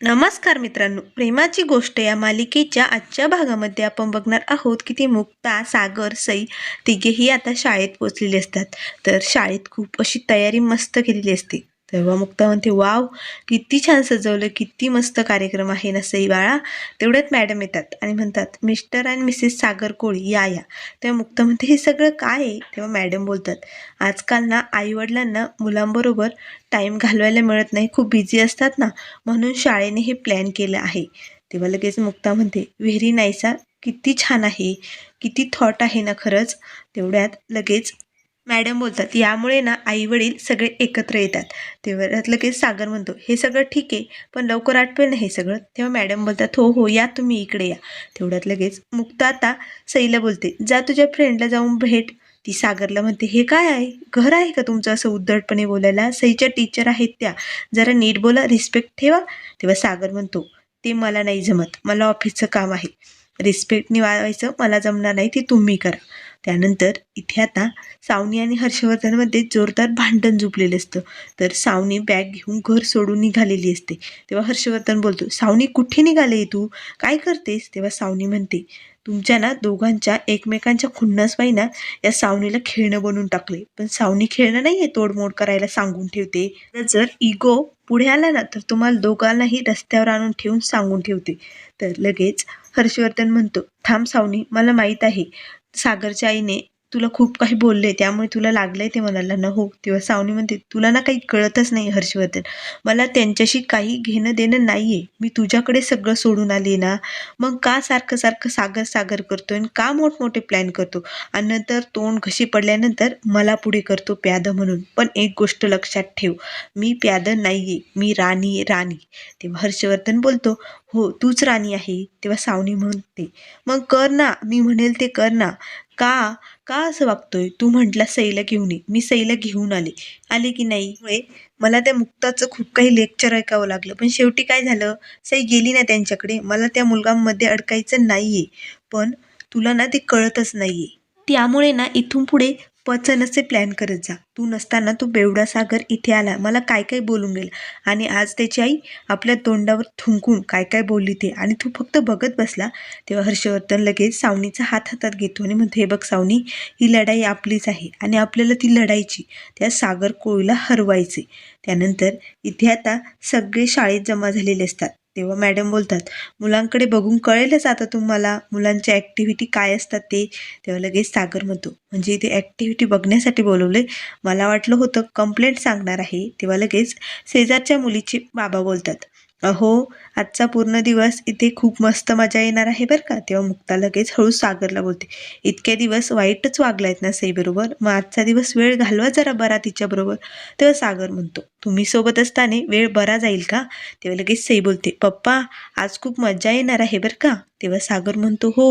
नमस्कार मित्रांनो प्रेमाची गोष्ट या मालिकेच्या आजच्या भागामध्ये आपण बघणार आहोत की ती मुक्ता सागर सई तिघेही आता शाळेत पोचलेले असतात. तर शाळेत खूप अशी तयारी मस्त केलेली असते. तेव्हा मुक्ता म्हणते वाव किती छान सजवलं किती मस्त कार्यक्रम आहे ना सई बाळा. तेवढ्यात मॅडम येतात आणि म्हणतात mister and missus Sagar Koli या या. तेव्हा मुक्ता म्हणते हे सगळं काय आहे? तेव्हा मॅडम बोलतात आजकाल ना आईवडिलांना मुलांबरोबर टाईम घालवायला मिळत नाही खूप बिझी असतात ना म्हणून शाळेने हे प्लॅन केलं आहे. तेव्हा लगेच मुक्ता म्हणते व्हेरी नाईसा किती छान आहे किती थॉट आहे ना खरंच. तेवढ्यात लगेच मॅडम बोलतात यामुळे ना आई वडील सगळे एकत्र येतात. तेव्हा लगेच सागर म्हणतो हे सगळं ठीक आहे पण लवकर आठवेल ना हे सगळं. तेव्हा मॅडम बोलतात हो हो या तुम्ही इकडे या. तेवढ्यात लगेच मुक्ता आता सईला बोलते जा तुझ्या फ्रेंडला जाऊन भेट. ती सागरला म्हणते हे काय आहे? घर आहे का तुमचं असं उद्धटपणे बोलायला? सईच्या टीचर आहेत त्या. जरा नीट बोला रिस्पेक्ट ठेवा. तेव्हा सागर म्हणतो ते मला नाही जमत. मला ऑफिसचं काम आहे. रिस्पेक्टने वागायचं मला जमणार नाही ते तुम्ही करा. त्यानंतर इथे आता सावनी आणि हर्षवर्धनमध्ये जोरदार भांडण झुपलेलं असतं. तर सावनी बॅग घेऊन घर सोडून निघालेली असते. तेव्हा हर्षवर्धन बोलतो सावनी कुठे निघाले तू? काय करतेस? तेव्हा सावनी म्हणते तुमच्या ना दोघांच्या एकमेकांच्या खुन्नसबाई ना या सावनीला खेळणं बनवून टाकले. पण सावनी खेळणं नाही आहे तोडमोड करायला सांगून ठेवते. जर इगो पुढे आला ना तर तुम्हाला दोघांनाही रस्त्यावर आणून ठेवून सांगून ठेवते. तर लगेच हर्षवर्धन म्हणतो थांब सावनी मला माहीत आहे. सागरच्या आईने तुला खूप काही बोलले त्यामुळे तुला लागलंय ते म्हणाला ना हो. तेव्हा सावनी म्हणते तुला ना काही कळतच नाही हर्षवर्धन. मला त्यांच्याशी काही घेणं देणं नाहीये. मी तुझ्याकडे सगळं सोडून आले ना मग का सारखं सारखं सागर सागर करतोय आणि का मोठमोठे प्लॅन करतो? आणि नंतर तोंड घशी पडल्यानंतर मला पुढे करतो प्याद म्हणून. पण एक गोष्ट लक्षात ठेव मी प्याद नाहीये. मी राणी आहे, राणी. तेव्हा हर्षवर्धन बोलतो हो तूच राणी आहे. तेव्हा सावनी म्हणते मग कर ना. मी म्हणेल ते कर ना. का? का असं वागतोय? तू म्हटला सईला घेऊन ये. मी सईला घेऊन आले. आले की नाही? मुळे मला त्या मुक्ताचं खूप काही लेक्चर ऐकावं लागलं. पण शेवटी काय झालं? सई गेली ना त्यांच्याकडे. मला त्या मुलगांमध्ये अडकायचं नाही आहे पण तुला ना ते कळतच नाही आहे त्यामुळे ना इथून पुढे पचनचे प्लॅन करत जा. तू नसताना तो बेवडा सागर इथे आला. मला काय काय बोलून गेला? आणि आज त्याची आई आपल्या तोंडावर थुंकून काय काय बोलली ते? आणि तू फक्त बघत बसला. तेव्हा हर्षवर्धन लगेच सावनीचा हात हातात घेतो आणि म्हणतो हे बघ सावनी ही लढाई आपलीच आहे आणि आपल्याला ती लढायची. त्या सागर कोळीला हरवायचे. त्यानंतर इथे आता सगळे शाळेत जमा झालेले असतात. तेव्हा मॅडम बोलतात मुलांकडे बघून कळेलच आता तुम्हाला मुलांच्या ॲक्टिव्हिटी काय असतात ते. तेव्हा लगेच सागर म्हणतो म्हणजे इथे ॲक्टिव्हिटी बघण्यासाठी बोलवले मला वाटलं होतं कंप्लेंट सांगणार आहे. तेव्हा लगेच शेजारच्या मुलीचे बाबा बोलतात अहो आजचा पूर्ण दिवस इथे खूप मस्त मजा येणार आहे बरं का? तेव्हा मुक्ता लगेच हळू सागरला बोलते इतके दिवस वाईटच वागलायत ना सईबरोबर मग आजचा दिवस वेळ घालवा जरा बरा तिच्याबरोबर तेव्हा सागर म्हणतो तुम्ही सोबत असताना वेळ बरा जाईल का? तेव्हा लगेच सई बोलते पप्पा आज खूप मजा येणार आहे बरं का? तेव्हा सागर म्हणतो हो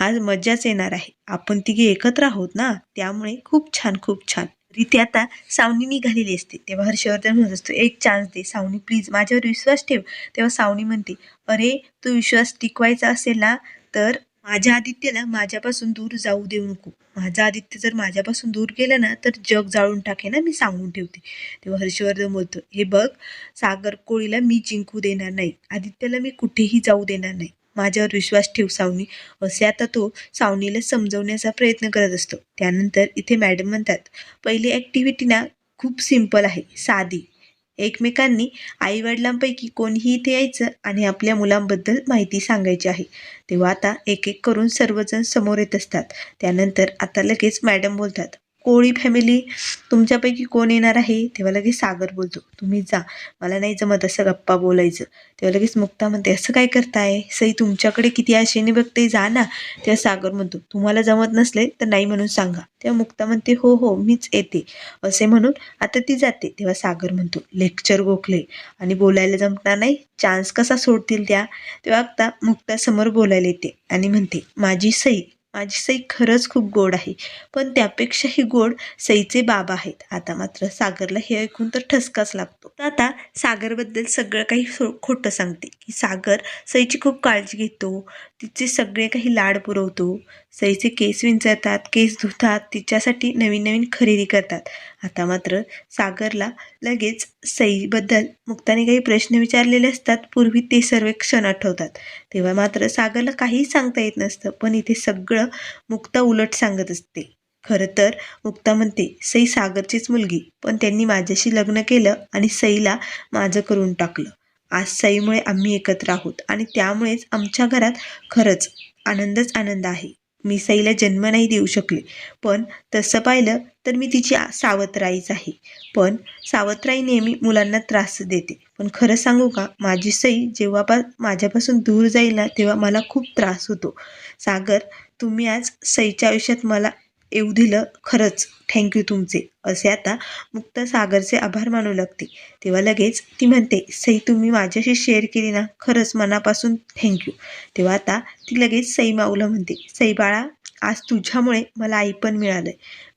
आज मजाच येणार आहे. आपण तिघे एकत्र आहोत ना? त्यामुळे खूप छान खूप छान. रीती आता सावनी निघालेली असते. तेव्हा हर्षवर्धन म्हणत असतो एक चान्स दे सावनी प्लीज माझ्यावर विश्वास ठेव. तेव्हा सावनी म्हणते अरे तू विश्वास टिकवायचा असेल ना तर माझ्या आदित्यला माझ्यापासून दूर जाऊ देऊ नको. माझा आदित्य जर माझ्यापासून दूर गेलं ना तर जग जाळून टाके ना मी सांगून ठेवते. तेव्हा हर्षवर्धन बोलतो हे बघ सागर कोळीला मी जिंकू देणार नाही. आदित्यला मी कुठेही जाऊ देणार नाही. माझ्यावर विश्वास ठेव सावनी. असे आता तो सावनीला समजवण्याचा प्रयत्न करत असतो. त्यानंतर इथे मॅडम म्हणतात पहिली ॲक्टिव्हिटी ना खूप सिंपल आहे साधी. एकमेकांनी आईवडिलांपैकी कोणीही इथे यायचं आणि आपल्या मुलांबद्दल माहिती सांगायची आहे. तेव्हा आता एक एक करून सर्वजण समोर येत असतात. त्यानंतर आता लगेच मॅडम बोलतात कोळी फॅमिली तुमच्यापैकी कोण येणार आहे? तेव्हा लगेच सागर बोलतो तुम्ही जा मला नाही जमत असं गप्पा बोलायचं. तेव्हा लगेच मुक्ता म्हणते असं काय करताय? सई तुमच्याकडे किती आशेने बघते जा ना. तेव्हा सागर म्हणतो तुम्हाला जमत नसले तर नाही म्हणून सांगा. तेव्हा मुक्ता म्हणते हो हो मीच येते. असे म्हणून आता ती जाते. तेव्हा सागर म्हणतो लेक्चर गोखले आणि बोलायला जमणार नाही चान्स कसा सोडतील त्या? तेव्हा आता मुक्ता समोर बोलायला येते आणि म्हणते माझी सई माझी सई खरंच खूप गोड आहे. पण त्यापेक्षाही गोड सईचे बाबा आहेत. आता मात्र सागरला हे ऐकून तर ठसकाच लागतो. तर आता सागरबद्दल सगळं काही सो खोटं सांगते. की सागर सईची खूप काळजी घेतो. तिचे सगळे काही लाड पुरवतो. सईचे केस विंचरतात केस धुतात तिच्यासाठी नवीन नवीन खरेदी करतात. आता मात्र सागरला लगेच सईबद्दल मुक्ताने काही प्रश्न विचारलेले असतात पूर्वी ते सर्व क्षण आठवतात तेव्हा मात्र सागरला काहीही सांगता येत नसतं पण इथे सगळं मुक्ता उलट सांगत असते. खरं तर मुक्ता म्हणते सई सागरचीच मुलगी. पण त्यांनी माझ्याशी लग्न केलं आणि सईला माझं करून टाकलं. आज सईमुळे आम्ही एकत्र आहोत आणि त्यामुळेच आमच्या घरात खरंच आनंदच आनंद आहे. मी सईला जन्म नाही देऊ शकले. पण तसं पाहिलं तर मी तिची सावत्राईच आहे. पण सावत्राई नेहमी मुलांना त्रास देते. पण खरं सांगू का? माझी सई जेव्हा पा माझ्यापासून दूर जाईल ना तेव्हा मला खूप त्रास होतो. सागर तुम्ही आज सईच्या आयुष्यात मला येऊ दिलं खरंच थँक्यू तुमचे असे आता मुक्त सागरचे आभार मानू लागते. तेव्हा लगेच ती म्हणते सई तुम्ही माझ्याशी शेअर केली ना खरंच मनापासून थँक्यू तेव्हा आता ती लगेच सई माऊला म्हणते सई बाळा आज तुझ्यामुळे मला आई पण मिळालं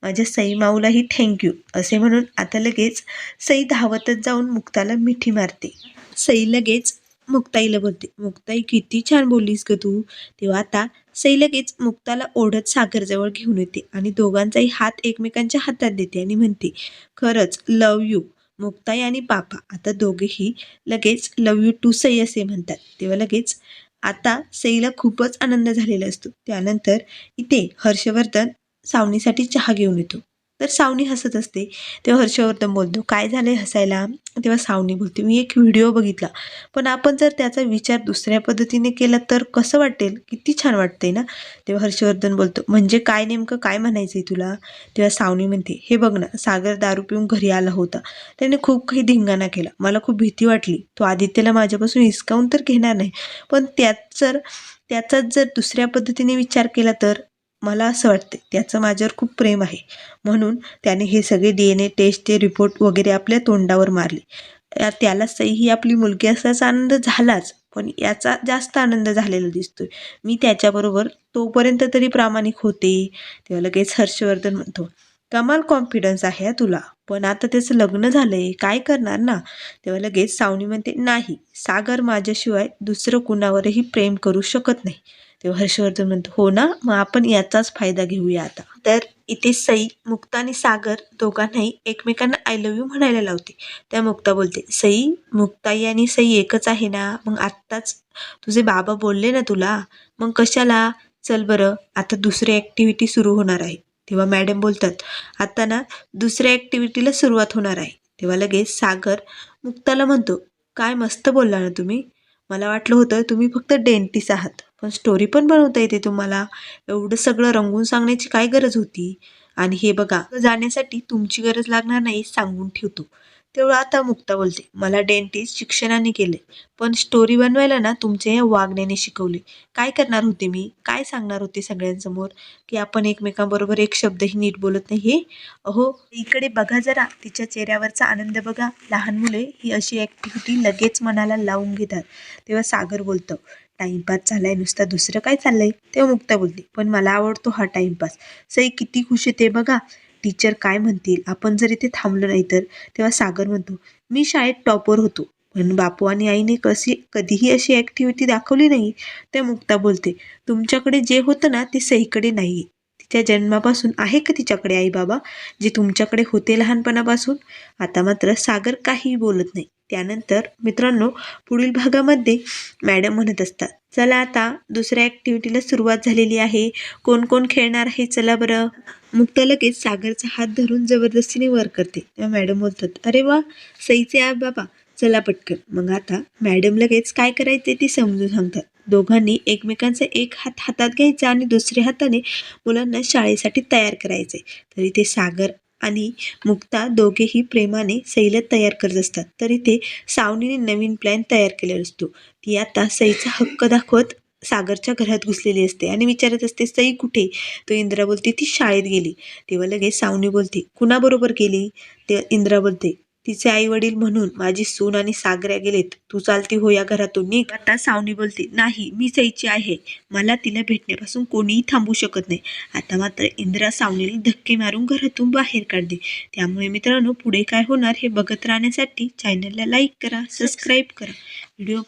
माझ्या सई माऊलाही थँक्यू असे म्हणून आता लगेच सई धावतच जाऊन मुक्ताला मिठी मारते. सई लगेच मुक्ताईला बोलते मुक्ताई किती छान बोललीस ग तू. तेव्हा आता सई लगेच मुक्ताला ओढत सागरजवळ घेऊन येते आणि दोघांचाही हात एकमेकांच्या हातात देते आणि म्हणते खरंच लव यू मुक्ताई आणि पापा आता दोघेही लगेच लव यू टू सई असे म्हणतात. तेव्हा लगेच आता सईला खूपच आनंद झालेला असतो. त्यानंतर इथे हर्षवर्धन सावणीसाठी चहा घेऊन येतो. तर सावनी हसत असते. तेव्हा हर्षवर्धन बोलतो काय झालंय हसायला? तेव्हा सावनी बोलते मी एक व्हिडिओ बघितला. पण आपण जर त्याचा विचार दुसऱ्या पद्धतीने केला तर कसं वाटेल? किती छान वाटते ना? तेव्हा हर्षवर्धन बोलतो म्हणजे काय नेमकं? काय म्हणायचंय तुला? तेव्हा सावनी म्हणते हे बघ ना सागर दारू पिऊन घरी आला होता. त्याने खूप काही धिंगाणा केला. मला खूप भीती वाटली. तो आदित्यला माझ्यापासून हिसकावून तर घेणार नाही. पण त्यात जर त्याचाच जर दुसऱ्या पद्धतीने विचार केला तर मला असं वाटते त्याचं माझ्यावर खूप प्रेम आहे. म्हणून त्याने हे सगळे डी एन ए टेस्टचे रिपोर्ट वगैरे आपल्या तोंडावर मारले. या- त्याला सई ही आपली मुलगी असल्याचा आनंद झालाच पण याचा जास्त आनंद झालेला दिसतोय. मी त्याच्याबरोबर तोपर्यंत तरी प्रामाणिक होते तेव्हा लगेच हर्षवर्धन म्हणतो कमाल कॉन्फिडन्स आहे तुला पण आता त्याचं लग्न झालंय काय करणार ना? तेव्हा लगेच सावनी म्हणते नाही सागर माझ्याशिवाय दुसरं कुणावरही प्रेम करू शकत नाही. तेव्हा हर्षवर्धन म्हणतो हो ना मग आपण याचाच फायदा घेऊया आता. तर इथे सई मुक्ता आणि सागर दोघांनाही एकमेकांना आय लव्ह यू म्हणायला लावते. त्या मुक्ता बोलते सई मुक्ताई आणि सई एकच आहे ना? मग आत्ताच तुझे बाबा बोलले ना तुला? मग कशाला? चल बरं आता दुसरी ॲक्टिव्हिटी सुरू होणार आहे. तेव्हा मॅडम बोलतात आता ना दुसऱ्या ॲक्टिव्हिटीला सुरुवात होणार आहे. तेव्हा लगेच सागर मुक्ताला म्हणतो काय मस्त बोलला ना तुम्ही? मला वाटलं होतं तुम्ही फक्त डेंटिस्ट आहात. पण स्टोरी पण बनवता येते तुम्हाला. एवढं सगळं रंगून सांगण्याची काय गरज होती? आणि हे बघा जाण्यासाठी तुमची गरज लागणार नाही सांगून ठेवतो. तेवढं आता मुक्ता बोलते. मला डेंटिस्ट शिक्षणाने केले. पण स्टोरी बनवायला ना तुमच्या या वागण्याने शिकवले. काय करणार होते मी? काय सांगणार होते सगळ्यांसमोर? की आपण एकमेकांबरोबर एक शब्दही नीट बोलत नाही हे? अहो इकडे बघा जरा. तिच्या चेहऱ्यावरचा आनंद बघा. लहान मुले ही अशी ॲक्टिव्हिटी लगेच मनाला लावून घेतात. तेव्हा सागर बोलतं टाइमपास झालाय. नुसता दुसरं काय चाललंय? तेव्हा मुक्ता बोलते पण मला आवडतो हा टाइमपास सई किती खुश आहे ते बघा. टीचर काय म्हणतील? आपण जर इथे थांबलो नाही तर? तेव्हा सागर म्हणतो मी शाळेत टॉपर होतो. पण बापू आणि आईने कशी कधीही अशी ॲक्टिव्हिटी दाखवली नाही. ते मुक्ता बोलते तुमच्याकडे जे होतं ना ते सईकडे नाही. त्या जन्मापासून आहे का तिच्याकडे आई बाबा जे तुमच्याकडे होते लहानपणापासून? आता मात्र सागर काही बोलत नाही. त्यानंतर मित्रांनो पुढील भागामध्ये मॅडम म्हणत असतात चला आता दुसऱ्या ॲक्टिव्हिटीला सुरुवात झालेली आहे. कोण कोण खेळणार आहे? चला बरं. मुक्ता लगेच सागरचा हात धरून जबरदस्तीने वर करते. तेव्हा मॅडम बोलतात अरे वा सईचे आ बाबा चला पटकन. मग आता मॅडम लगेच काय करायचे ते समजून सांगतात. दोघांनी एकमेकांचा एक हात हातात घ्यायचा आणि दुसऱ्या हाताने मुलांना शाळेसाठी तयार करायचे. तरी ते सागर आणि मुक्ता दोघेही प्रेमाने सईला तयार करत असतात. तरी ते सावनीने नवीन प्लॅन तयार केलेला असतो. ती आता सईचा हक्क दाखवत सागरच्या घरात घुसलेली असते आणि विचारत असते सई कुठे? तो इंद्रा बोलते ती शाळेत गेली. तेव्हा लगेच सावनी बोलते कुणाबरोबर गेली? ते इंद्रा बोलते तिचे आई वडील म्हणून माझी सून आणि सागऱ्या गेलेत. तू चालती हो या घरातून निघ. आता सावनी बोलते नाही मी सईची आहे. मला तिला भेटण्यापासून कोणीही थांबू शकत नाही. आता मात्र इंदिरा सावनीला धक्के मारून घरातून बाहेर काढते. त्यामुळे मित्रांनो पुढे काय होणार हे बघत राहण्यासाठी चॅनलला लाईक करा सबस्क्राईब करा. व्हिडिओ